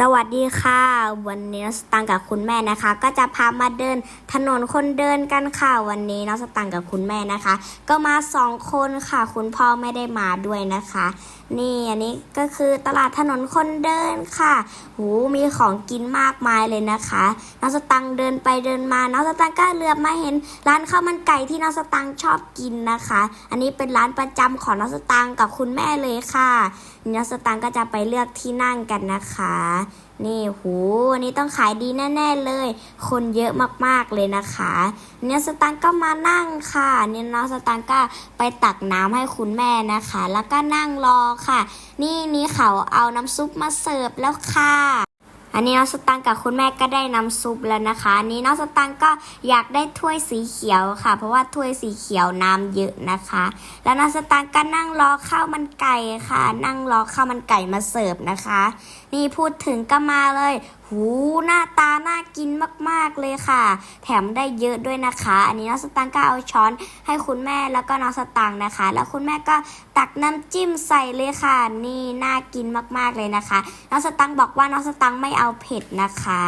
สวัสดีค่ะ วันนี้น้องสตังกับคุณแม่นะคะ ก็จะพามาเดินถนนคนเดินกันค่ะ วันนี้น้องสตังกับคุณแม่นะคะ ก็มาสองคนค่ะ คุณพ่อไม่ได้มาด้วยนะคะ นี่อันนี้ก็คือตลาดถนนคนเดินค่ะ หูมีของกินมากมายเลยนะคะน้องสตังเดินไปเดินมาน้องสตังก็เหลือบมาเห็น ร้านข้าวมันไก่ที่น้องสตังชอบกินนะคะ อันนี้เป็นร้านประจำของน้องสตังกับคุณแม่เลยค่ะน้องสตังก็จะไปเลือกที่นั่งกันนะคะนี่หูอันนี้ต้องขายดีแน่ๆเลย คนเยอะมากๆเลยนะคะ เนี่ยสตังค์ก็มานั่งค่ะ เนี่ยน้องสตังค์ก็ไปตักน้ำให้คุณแม่นะคะ แล้วก็นั่งรอค่ะ นี่นี่เขาเอาน้ำซุปมาเสิร์ฟแล้วค่ะ อันนี้น้องสตังกับคุณแม่ก็ได้น้ำซุปแล้วนะคะอันนี้น้องสตังก็อยากได้ถ้วยสีเขียวค่ะ เพราะว่าถ้วยสีเขียวน้ำเยอะนะคะ แล้วน้องสตังก็นั่งรอข้าวมันไก่ค่ะ นั่งรอข้าวมันไก่มาเสิร์ฟนะคะ นี่พูดถึงก็มาเลย หูหน้าตาน่ากินมากๆเลยค่ะ แถมได้เยอะด้วยนะคะ อันนี้น้องสตังค์ก็เอาช้อนให้คุณแม่แล้วก็น้องสตังค์นะคะ แล้วคุณแม่ก็ตักน้ำจิ้มใส่เลยค่ะ นี่น่ากินมากๆเลยนะคะ น้องสตังค์บอกว่าน้องสตังค์ไม่เอาเผ็ดนะคะ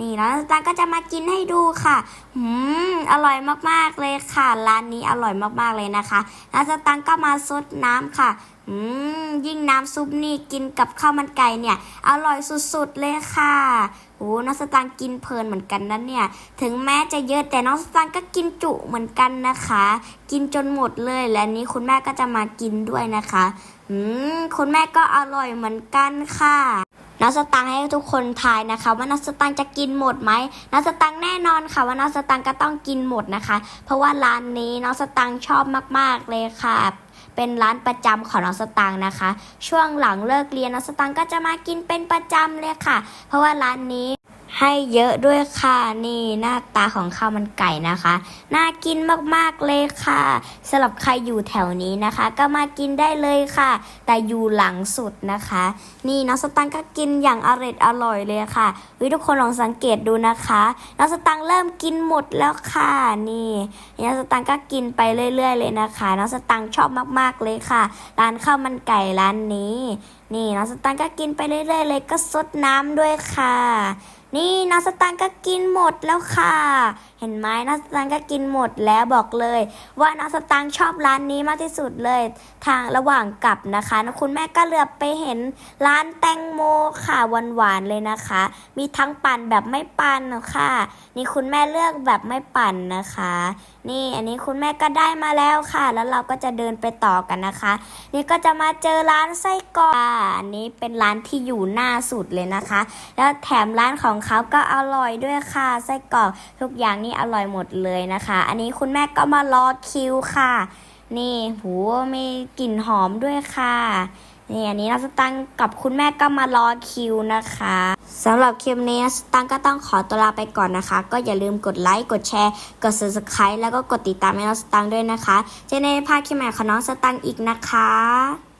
นี่น้องสตังค์ก็จะมากินให้ดูค่ะหืมอร่อยมากๆเลยค่ะ ร้านนี้อร่อยมากๆเลยนะคะน้องสตังค์ก็มาซดน้ำค่ะอืมยิ่งน้ำซุปนี่กินกับข้าวมันไก่เนี่ย อร่อยสุดๆเลยค่ะโอ้น้องสตังกินเพลินเหมือนกันนะเนี่ย ถึงแม้จะเยอะแต่น้องสตังก็กินจุเหมือนกันนะคะ กินจนหมดเลย และนี้คุณแม่ก็จะมากินด้วยนะคะ อืมคุณแม่ก็อร่อยเหมือนกันค่ะ น้องสตังให้ทุกคนทายนะคะ ว่าน้องสตังจะกินหมดไหมน้องสตังแน่นอนค่ะ ว่าน้องสตังก็ต้องกินหมดนะคะ เพราะว่าร้านนี้น้องสตังชอบมาก ๆเลยค่ะ เป็นร้านประจำของน้องสตังนะคะ ช่วงหลังเลิกเรียนน้องสตังก็จะมากินเป็นประจำเลยค่ะ เพราะว่าร้านนี้ ให้เยอะด้วยค่ะนี่หน้าตาของข้าวมันไก่นะคะ น่ากินมากๆเลยค่ะสำหรับใครอยู่แถวนี้นะคะ ก็มากินได้เลยค่ะ แต่อยู่หลังสุดนะคะ นี่น้องสตังค์ก็กินอย่างอร่อยอร่อยเลยค่ะวิทุกคนลองสังเกตดูนะคะน้องสตังค์เริ่มกินหมดแล้วค่ะนี่น้องสตังค์ก็กินไปเรื่อย ๆ เลยนะคะน้องสตังค์ชอบมากๆเลยค่ะ ร้านข้าวมันไก่ร้านนี้ นี่น้องสตังค์ก็กินไปเรื่อย ๆ เลยก็ซดน้ำด้วยค่ะ นี่น้องสตังค์ก็กินหมดแล้วค่ะ ห็นไหมน้องสตังก็กินหมดแล้วบอกเลย ว่าน้องสตังชอบร้านนี้มากที่สุดเลย ทางระหว่างกลับนะคะคุณแม่ก็เหลือบไปเห็นร้านแตงโมค่ะหวานๆเลยนะคะ มีทั้งปั่นแบบไม่ปั่นค่ะ นี่คุณแม่เลือกแบบไม่ปั่นนะคะ นี่อันนี้คุณแม่ก็ได้มาแล้วค่ะ แล้วเราก็จะเดินไปต่อกันนะคะ นี่ก็จะมาเจอร้านไส้กรอกอันนี้เป็นร้านที่อยู่หน้าสุดเลยนะคะ แล้วแถมร้านของเขาก็อร่อยด้วยค่ะไส้กรอกทุกอย่างนี่อร่อยหมดเลยนะคะ อันนี้คุณแม่ก็มารอคิวค่ะ นี่หูมีกลิ่นหอมด้วยค่ะนี่อันนี้เราสตังกับคุณแม่ก็มารอคิวนะคะสำหรับคลิปนี้สตังก็ต้องขอตัวลาไปก่อนนะคะ ก็อย่าลืมกดไลค์กดแชร์ กด subscribe แล้วก็กดติดตามให้น้องสตังด้วยนะคะ จะได้ไม่พลาดคลิปใหม่ของน้องสตังอีกนะคะ